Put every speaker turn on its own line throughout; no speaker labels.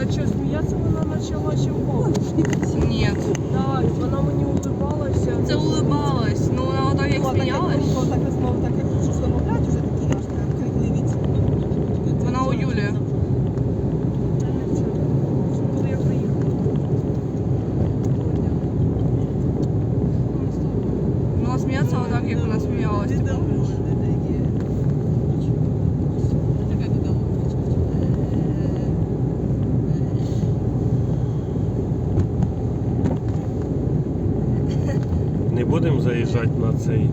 Так що сміятися вона почала ще в
Ні.
Так, вона мені улибалася.
Це улибалась. Ну вона отак як сміялась.
Так розмов, так як щось замовляють, вже такі аж так крикливіці.
Вона у Юлі.
Та не це. Коли я приїхала.
Ну, вона сміється отак, як вона сміялась. Типу.
Не будемо заїжджати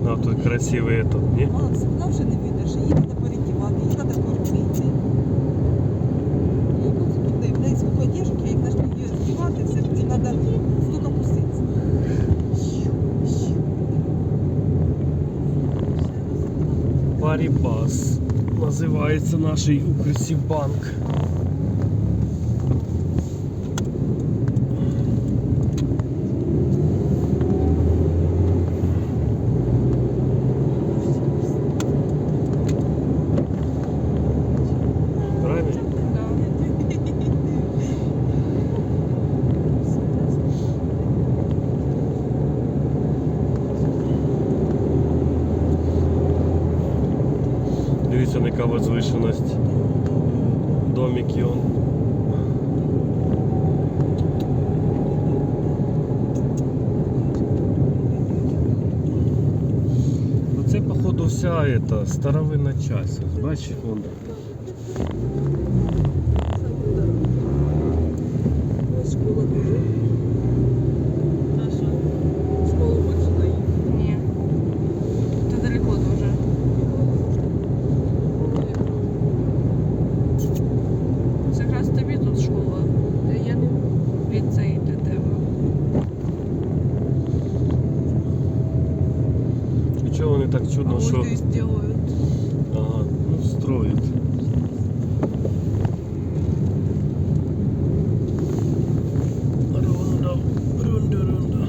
на цей, на той красивий этот, ні?
Макс, вона вже не видержить, їй треба передівати, їй треба кормити. Їй господи, в неї суходіжки, як почне її здівати, все ж треба стук опуститися.
Парібас. Називається наш Укрсібанк. Правильно? Возвишеність. Домики он. Ну це походу вся эта старовина. Ось Бачиш, вон.
Ось школа дуже. А що? В Школу хочеш доїхати?
Ні. Це далеко дуже. Це якраз тобі тут школа.
Я не
Ліцей для тебе.
І чого вони так
А
чудно,
ось
що
здесь делают.
ага, ну, строять. Рунда, рунда, рунда.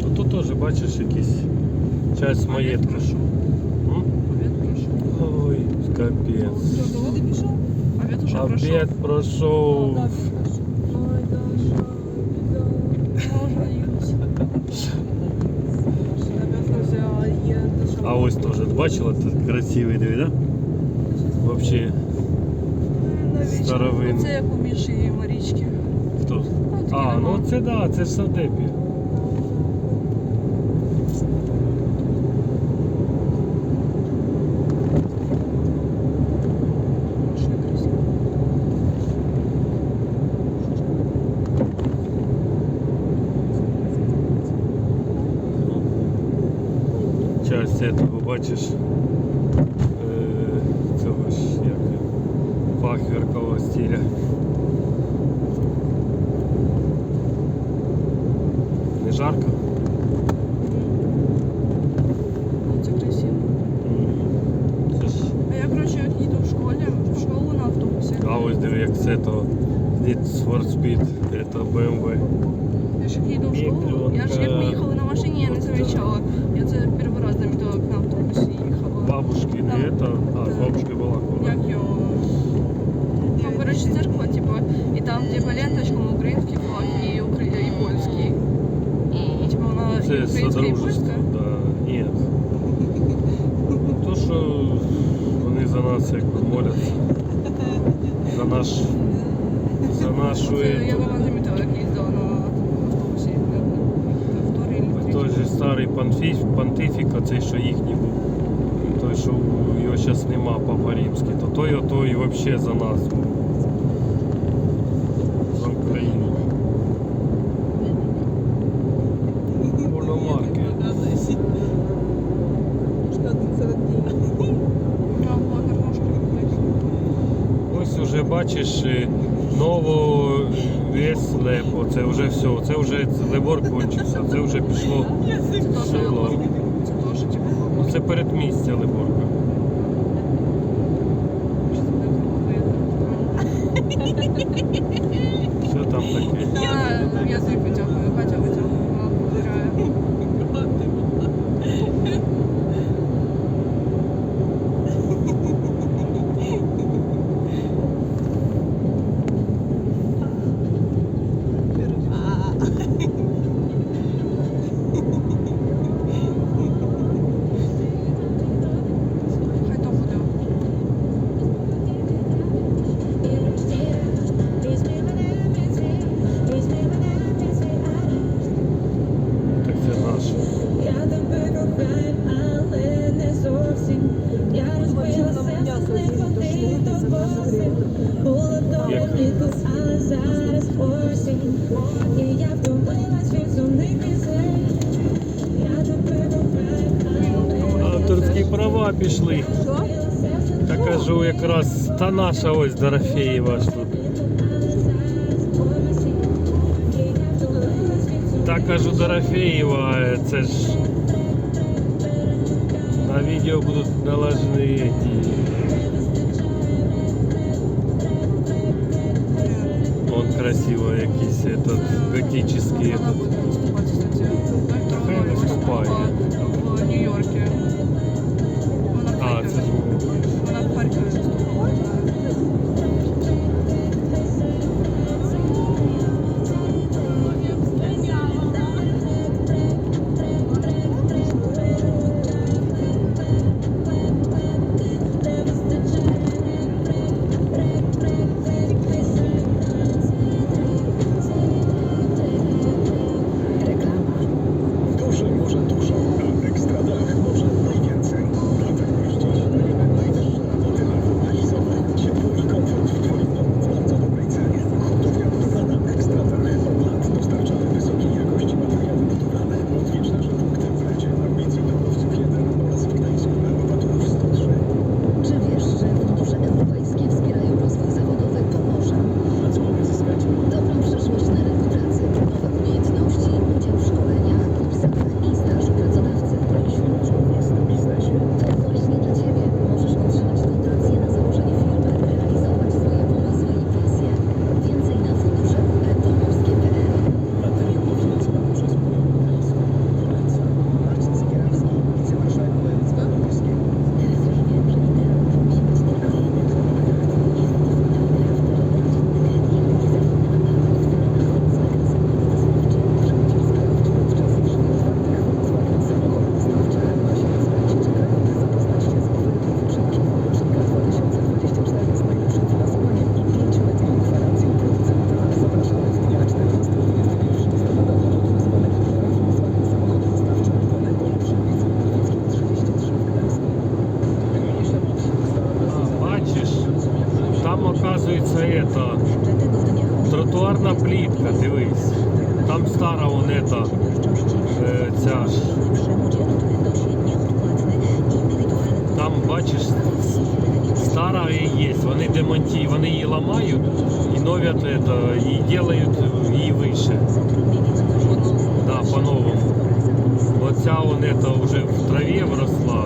Ну тут теж бачиш якісь часть маєтка.
прошу.
М?
Обід прошу.
Ой, капець.
Що, до води пішов?
Обід уже пройшов.
Обід пройшов.
Так, пішов.
Ой, Даша, біда.
Можна їхати.
Друзья, я Даша.
А ось теж бачила, тут красивий диви, да? Вообще, Старовинний.
Це як у Міші і Марічки.
хто?
Ну, такі
А,
нема.
ну це да, це ж садебі.
Дуже красиво.
Часть этого, бачиш, е, цього ж як фахверкового стиля. Не жарко?
Ну, Це красиво.
М, Це ж.
А я, коротше, як їду в школі, в школу на автобусі.
А ось диви, як це то Need for Speed, це BMW.
Я ж як їду в школу, я ж як ми їхали на машині, я не замічала. Я це перший раз замітила, як на автобусі їхала.
Это, а, з бабушкой Балакова.
Як його? Ну, коротше, церква, типу, і там, типу, ленточком український флаг і, укра... і польський. І, типу, вона і
Це
українська, і
содружество, да, ні. То, що вони за нас якби моляться. За наш, за нашу
Це я
ету.
вона замітила, як їздила на автобусі. на-
Той же старий панфіф, понтифіка, цей, що їхній був. Той, що у- його зараз нема, Папа Римський, то той, той взагалі за нас. За Україну. Мономарки. Ось уже бачиш е, ново весь леп, оце вже все, це вже лебор кончився, це вже пішло
Це. Це теж, типу,
Ну, Це передмістя леборка.
що це буде круговий.
Що там таке?
Я, я витягує,
Катя дрова пішли. Та кажу, якраз та наша ось Дорофеєва ж тут. Та кажу Дорофеєва, це ж на відео будуть налажені. Он красиво якийсь этот готический этот. бачиш, стара і є, вони демонті, вони її ламають і новят і делають її вище. Да, по-новому. Оця вона вже в траві вросла.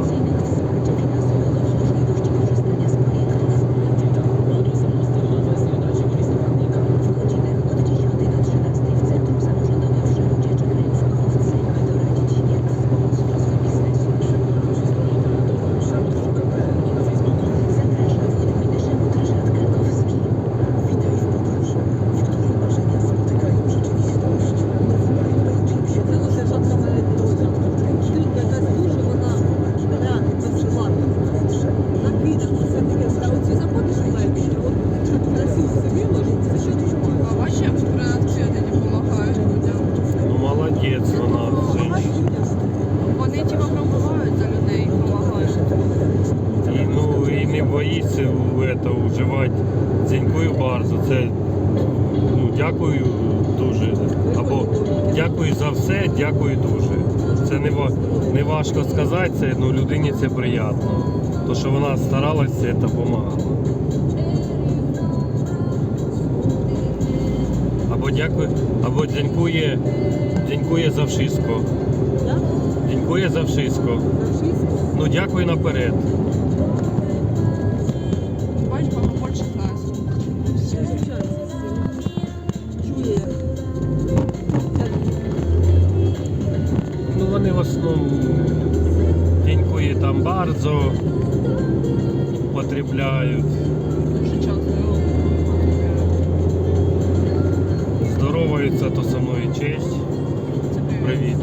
важко
сказати, це ну, людині це приємно. То, що вона старалася, це допомагало. Або дякую, або дякує, дякує за
вшиско.
Дякує за
вшиско.
Ну дякую наперед. м'ясо потребляють. Здоровається то со мною честь. Привіт.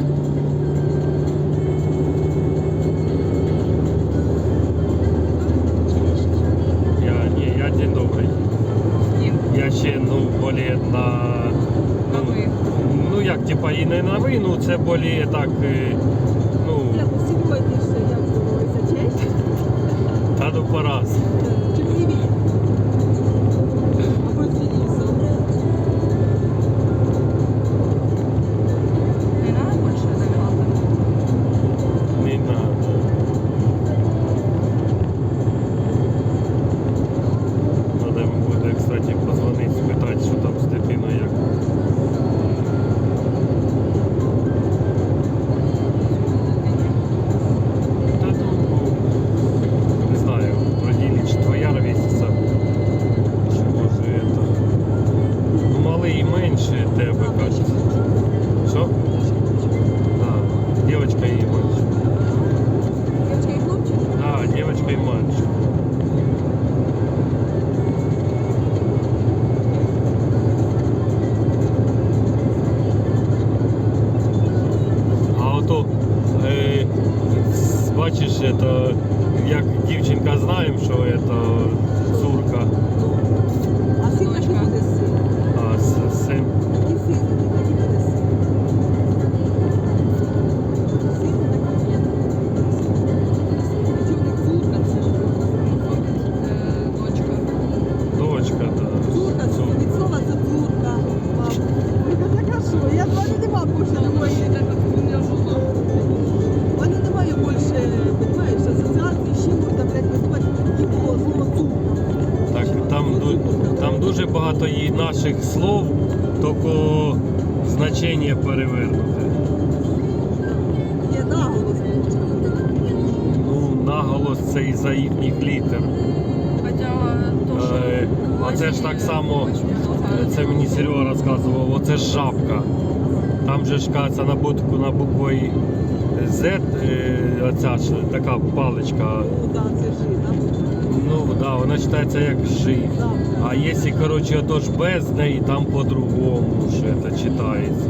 Я ні, я день добрий. Я ще ну болі на...
Ну,
ну як типа і не новий, ну це более так. Е, бачиш, это, як дівчинка знаємо, що це зурка. там там дуже багато і наших слов, тільки значення перевернуте.
Є наголос.
Ну, наголос це і за їхніх літер. Е, оце ж так само, це мені Серега розказував, оце ж жабка. Там же ж кається на бутку на буквою Z, е, оця ж така паличка.
Ну, да, це ж,
Ну да, вона вважається як
жив.
А якщо коротше, отож без неї, там по-другому ще це читається.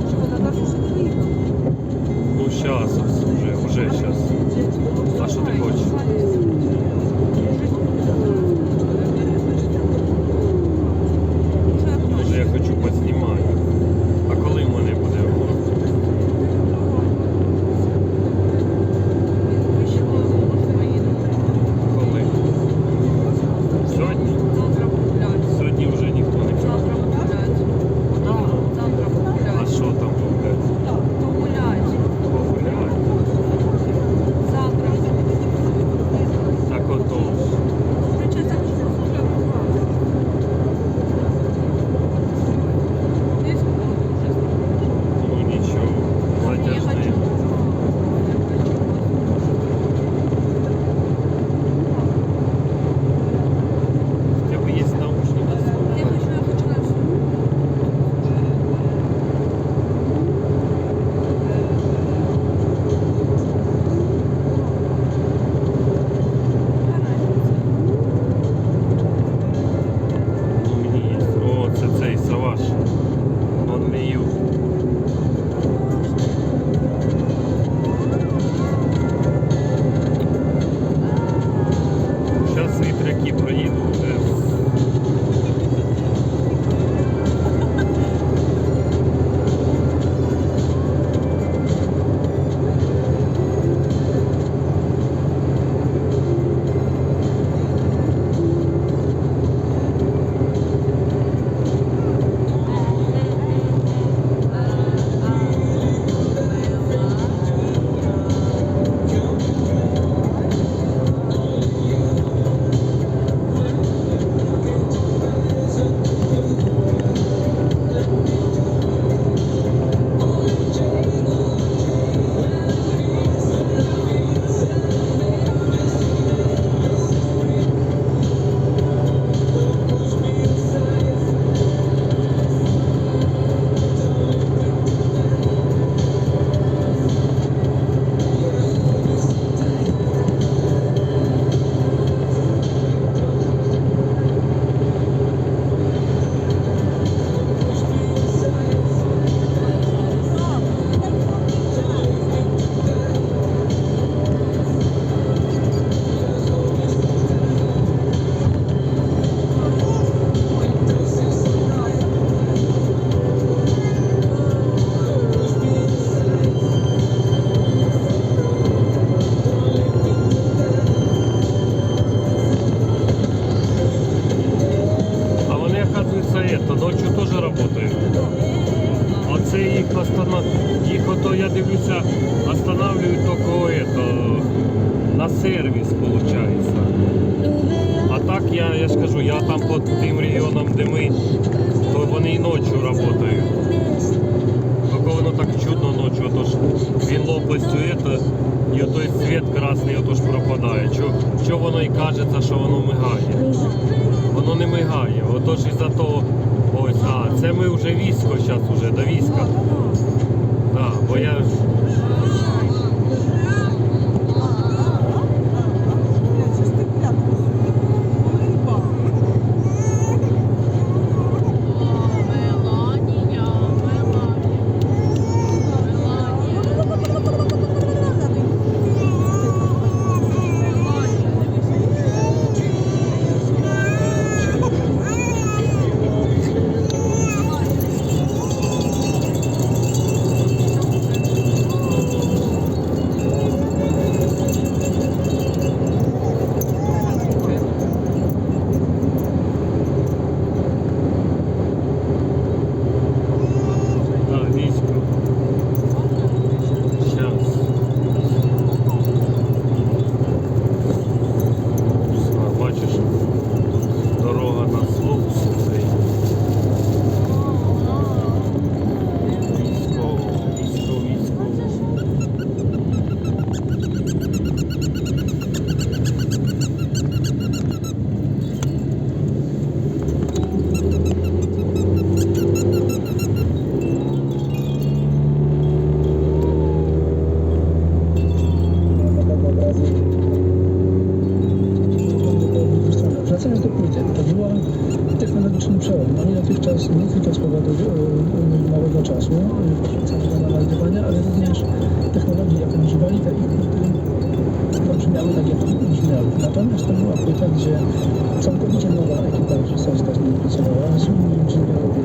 останов... їх ото я дивлюся, останавливають тільки это, на сервіс, виходить. А так я, я ж кажу, я там по тим регіонам, де ми, то вони і ночі працюють. Тільки воно так чудно ночі, отож він лопастю это, і отой світ красний отож пропадає. Чо, чо воно і кажеться, що воно мигає? Воно не мигає. Отож із-за того, ось, а, це ми вже військо зараз уже, до війська. Да, бо я ж
była technologiczny przełom. No i dotychczas nie tylko z powodu e, małego czasu e, poświęconego na nagrywania, ale również technologii, jaką używali, te ich płyty brzmiały tak, jak brzmiały. Natomiast to była płyta, gdzie całkowicie nowa ekipa reżyserska z nimi pracowała, słynni inżynierowie,